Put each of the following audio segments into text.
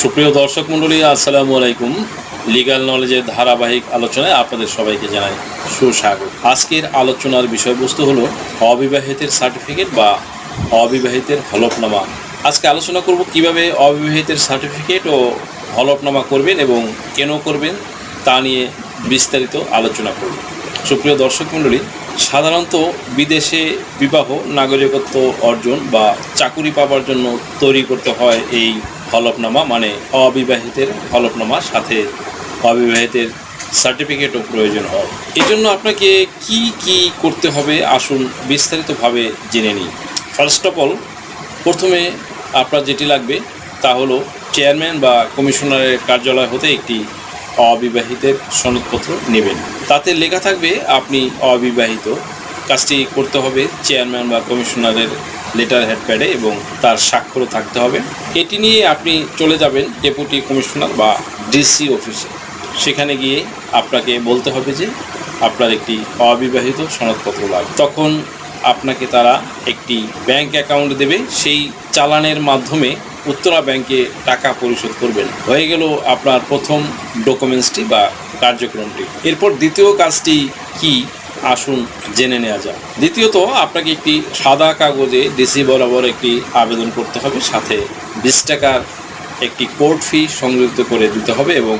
সুপ্রিয় দর্শক মণ্ডলী, আসসালামু আলাইকুম। লিগ্যাল নলেজের ধারাবাহিক আলোচনায় আপনাদের সবাইকে জানাই সুস্বাগত। আজকের আলোচনার বিষয়বস্তু হলো অবিবাহিতের সার্টিফিকেট বা অবিবাহিতের হলফনামা। আজকে আলোচনা করব কীভাবে অবিবাহিতের সার্টিফিকেট ও হলফনামা করবেন এবং কেন করবেন তা নিয়ে বিস্তারিত আলোচনা করব। সুপ্রিয় দর্শক মণ্ডলী, সাধারণত বিদেশে বিবাহ নাগরিকত্ব অর্জন বা চাকুরি পাওয়ার জন্য তৈরি করতে হয় এই হলফনামা মানে অবিবাহিতের হলফনামা, সাথে অবিবাহিতের সার্টিফিকেটও প্রয়োজন হয়। এই জন্য আপনাকে কি কি করতে হবে আসুন বিস্তারিতভাবে জেনে নিই। ফার্স্ট অফ অল প্রথমে আপনার যেটি লাগবে তা হলো চেয়ারম্যান বা কমিশনারের কার্যালয় হতে একটি অবিবাহিতের সনদপত্র নেবেন। তাতে লেখা থাকবে আপনি অবিবাহিত। কাজটি করতে হবে চেয়ারম্যান বা কমিশনারের লেটার হেডপ্যাডে এবং তার স্বাক্ষরও থাকতে হবে। এটি নিয়ে আপনি চলে যাবেন ডেপুটি কমিশনার বা ডিসি অফিসে। সেখানে গিয়ে আপনাকে বলতে হবে যে আপনার একটি অবিবাহিত সনদপত্র লাগবে। তখন আপনাকে তারা একটি ব্যাংক অ্যাকাউন্ট দেবে। সেই চালানের মাধ্যমে উত্তরা ব্যাংকে টাকা পরিশোধ করবেন। হয়ে গেল আপনার প্রথম ডকুমেন্টসটি বা কার্যক্রমটি। এরপর দ্বিতীয় কাজটি কি? আসুন, জেনে নেওয়া যাক। দ্বিতীয়ত, আপনাকে একটি সাদা কাগজে ডিসি বরাবর একটি আবেদন করতে হবে, সাথে বিশ টাকার একটি কোর্ট ফি সংযুক্ত করে দিতে হবে এবং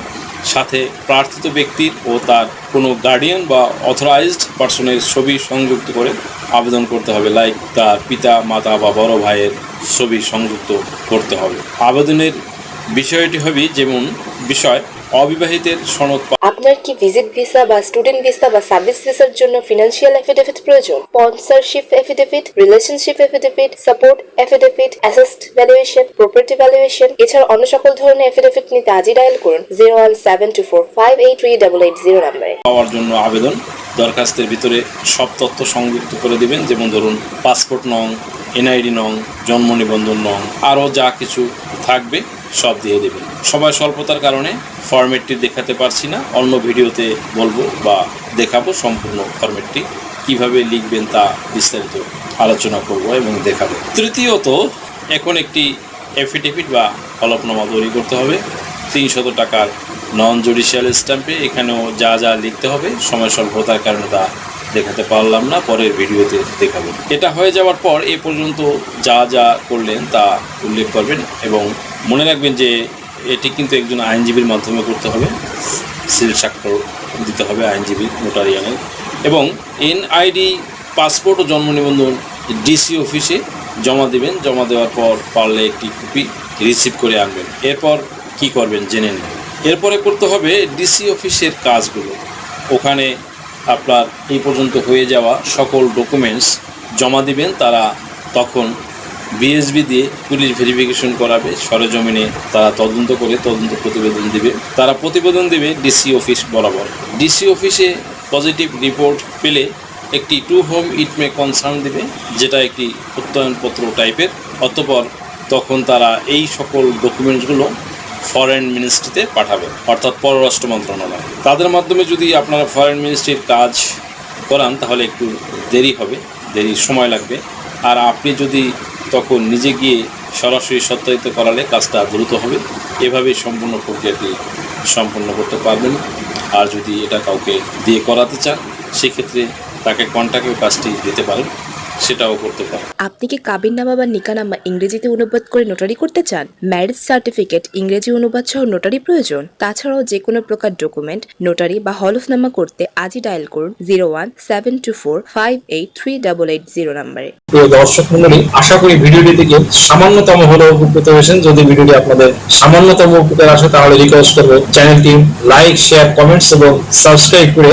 সাথে প্রার্থিত ব্যক্তির ও তার কোনো গার্ডিয়ান বা অথরাইজড পার্সনের ছবি সংযুক্ত করে আবেদন করতে হবে, লাইক তার পিতা, মাতা বা বড় ভাইয়ের ছবি সংযুক্ত করতে হবে। আবেদনের বিষয়টি হবে যেমন বিষয় অবিবাহিতের সনদ আপনার কি ভিজিট ভিসা বা স্টুডেন্ট ভিসা বা সার্ভিস ভিসার জন্য ফিনান্সিয়াল এফিডেভিট প্রয়োজন? Sponsorship affidavit relationship affidavit support affidavit asset valuation property valuation এছাড়া অন্য সকল ধরনের এফিডেভিট নিতে আজই ডায়াল করুন zero one seven two four five eight three double eight zero নাম্বারে। পাওয়ার জন্য আবেদন দরখাস্তের ভিতরে সব তথ্য সংযুক্ত করে দিবেন যেমন ধরুন পাসপোর্ট নং এনআইডি নং জন্ম নিবন্ধন নং আরও যা কিছু থাকবে সব দিয়ে দেবেন সময় স্বল্পতার কারণে ফরম্যাটটি দেখাতে পারছি না। অন্য ভিডিওতে বলব বা দেখাবো সম্পূর্ণ ফরম্যাটটি কীভাবে লিখবেন তা বিস্তারিত আলোচনা করব এবং দেখাবো। তৃতীয়ত, এখন একটি এফিডেভিট বা হলফনামা তৈরি করতে হবে। তিনশত টাকার নন জুডিশিয়াল স্ট্যাম্পে এখানেও যা যা লিখতে হবে, সময় স্বল্পতার কারণে তা দেখাতে পারলাম না, পরের ভিডিওতে দেখাবো। এটা হয়ে যাওয়ার পর এ পর্যন্ত যা যা করলেন তা উল্লেখ করবেন এবং মনে রাখবেন যে এটি কিন্তু একজন আইনজীবীর মাধ্যমে করতে হবে সিল স্বাক্ষর দিতে হবে আইনজীবী নোটারিয়ানের এবং এনআইডি, পাসপোর্ট ও জন্ম নিবন্ধন ডিসি অফিসে জমা দেবেন, জমা দেওয়ার পর পারলে একটি কপি রিসিভ করে আনবেন। এরপর কি করবেন জেনে নিন। এরপরে করতে হবে ডিসি অফিসের কাজগুলো। ওখানে আপনার এই পর্যন্ত হয়ে যাওয়া সকল ডকুমেন্টস জমা দিবেন, তারা তখন বিএসবি দিয়ে পুলিশ ভেরিফিকেশন করাবে, সরজমিনে তারা তদন্ত করে তদন্ত প্রতিবেদন দিবে। তারা প্রতিবেদন দেবে ডিসি অফিস বরাবর। ডিসি অফিসে পজিটিভ রিপোর্ট পেলে একটি to whom it may concern দিবে, যেটা একটি প্রত্যয়নপত্র টাইপের অতপর তখন তারা এই সকল ডকুমেন্টসগুলো ফরেন মিনিস্ট্রিতে পাঠাবে, অর্থাৎ পররাষ্ট্র মন্ত্রণালয়। তাদের মাধ্যমে যদি আপনারা ফরেন মিনিস্ট্রির কাজ করান, তাহলে একটু দেরি হবে, দেরি সময় লাগবে। আর আপনি যদি তখন নিজে গিয়ে সরাসরি সত্যায়িত করালে কাজটা দ্রুত হবে। এভাবে সম্পূর্ণ প্রক্রিয়াটি সম্পন্ন করতে পারবেন। আর যদি এটা কাউকে দিয়ে করাতে চান, সেক্ষেত্রে তাকে কন্ট্যাক্টের কাজটি দিতে পারেন। সেটাও করতে পারেন আপনি কি কাবিননামা বা নিকানামা ইংরেজিতে অনুবাদ করে নোটারি করতে চান? ম্যারেজ সার্টিফিকেট ইংরেজি অনুবাদ সহ নোটারি প্রয়োজন। তাছাড়াও যে কোনো প্রকার ডকুমেন্ট নোটারি বা হলফনামা করতে আজই ডায়াল করুন zero one seven two four five eight three double eight zero নাম্বারে। প্রিয় দর্শক মন্ডলী আশা করি ভিডিওটি থেকে সামান্যতম হলেও উপকৃত হয়েছেন। যদি ভিডিওটি আপনাদের সামান্যতম উপকার আসে তাহলে রিকোয়েস্ট করব চ্যানেলটি। লাইক শেয়ার কমেন্টস এবং সাবস্ক্রাইব করে